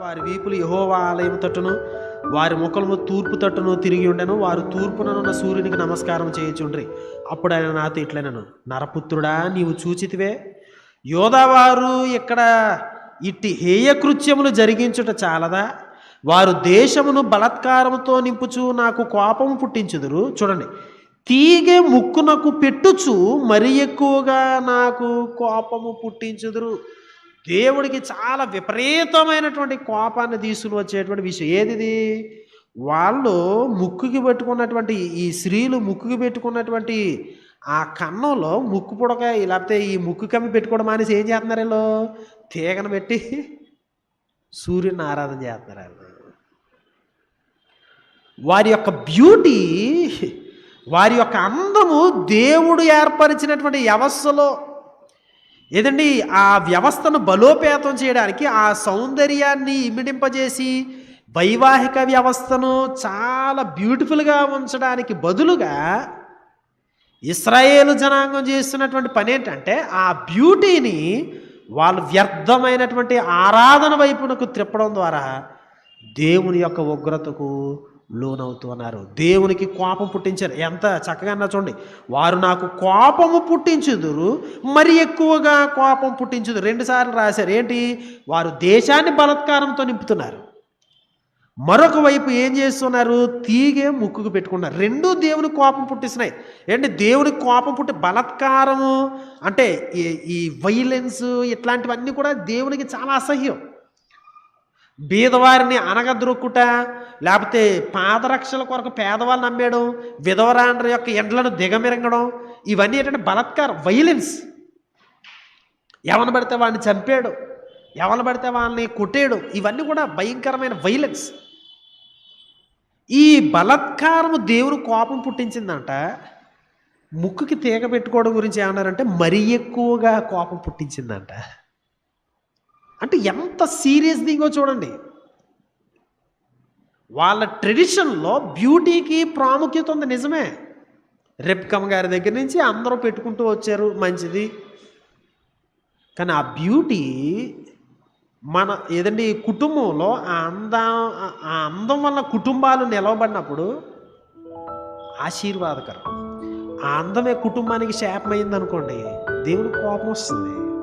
వారి వీపులు యహోవా ఆలయం తట్టును వారి ముఖము తూర్పు తట్టును తిరిగి ఉండెను. వారు తూర్పుననున్న సూర్యునికి నమస్కారం చేయుచుండ్రి. అప్పుడు ఆయన నాతో ఇట్లనను నరపుత్రుడా నీవు చూచితివే? యోధావారు ఇక్కడ ఇట్టి హేయకృత్యములు జరిగించుట చాలదా? వారు దేశమును బలత్కారముతో నింపుచు నాకు కోపము పుట్టించుదురు. చూడండి తీగె ముక్కునకు పెట్టుచు మరి ఎక్కువగా నాకు కోపము పుట్టించుదురు. దేవుడికి చాలా విపరీతమైనటువంటి కోపాన్ని తీసుకుని వచ్చేటువంటి విషయం ఏదిది? వాళ్ళు ముక్కుకి పెట్టుకున్నటువంటి ఈ స్త్రీలు ముక్కుకి పెట్టుకున్నటువంటి ఆ కన్నంలో ముక్కు పుడక లేకపోతే ఈ ముక్కు కమ్మి పెట్టుకోవడం మానేసి ఏం చేస్తున్నారు వీళ్ళు? తీగను పెట్టి సూర్యుని ఆరాధన చేస్తున్నారు వారి యొక్క బ్యూటీ వారి యొక్క అందము దేవుడు ఏర్పరిచినటువంటి వ్యవస్థలో ఏదండి? ఆ వ్యవస్థను బలోపేతం చేయడానికి ఆ సౌందర్యాన్ని ఇమిడింపజేసి వైవాహిక వ్యవస్థను చాలా బ్యూటిఫుల్గా ఉంచడానికి బదులుగా ఇస్రాయేలు జనాంగం చేస్తున్నటువంటి పని ఏంటంటే ఆ బ్యూటీని వాళ్ళు వ్యర్థమైనటువంటి ఆరాధన వైపునకు త్రిప్పడం ద్వారా దేవుని యొక్క ఉగ్రతకు లోనవుతున్నారు దేవునికి కోపం పుట్టించారు. ఎంత చక్కగా అన్నా చూడండి. వారు నాకు కోపము పుట్టించుదురు మరి ఎక్కువగా కోపం పుట్టించుదురు. రెండుసార్లు రాశారు. ఏంటి? వారు దేశాన్ని బలత్కారంతో నింపుతున్నారు. మరొక వైపు ఏం చేస్తున్నారు? తీగే ముక్కుకు పెట్టుకున్నారు. రెండూ దేవుని కోపం పుట్టిస్తున్నాయి. ఏంటి? దేవుని కోపం పుట్టి బలత్కారము అంటే ఈ- ఈ వైలెన్స్ ఇట్లాంటివన్నీ కూడా దేవునికి చాలా అసహ్యం. బీదవారిని అనగద్రొక్కుట లేకపోతే పాదరక్షల కొరకు పేదవాళ్ళని నమ్మేయడం విధవరాండ్ర యొక్క ఎండ్లను దిగమిరంగడం ఇవన్నీ ఏంటంటే బలత్కారం వైలెన్స్ ఎవరిని పడితే వాడిని చంపేయడం ఎవరిని పడితే వాళ్ళని కొట్టేయడం ఇవన్నీ కూడా భయంకరమైన వైలెన్స్ ఈ బలత్కారము దేవుని కోపం పుట్టించిందంట. ముక్కుకి తీగ పెట్టుకోవడం గురించి ఏమన్నారంటే మరీ ఎక్కువగా కోపం పుట్టించిందంట. అంటే ఎంత సీరియస్ దిగో చూడండి. వాళ్ళ ట్రెడిషన్లో బ్యూటీకి ప్రాముఖ్యత ఉంది నిజమే. రెప్కమ్మ గారి దగ్గర నుంచి అందరూ పెట్టుకుంటూ వచ్చారు మంచిది. కానీ ఆ బ్యూటీ మన ఏదండి కుటుంబంలో ఆ అందం ఆ అందం వల్ల కుటుంబాలు నిలవబడినప్పుడు ఆశీర్వాదకరం. ఆ అందమే కుటుంబానికి శాపమైంది అనుకోండి దేవుడికి కోపం వస్తుంది.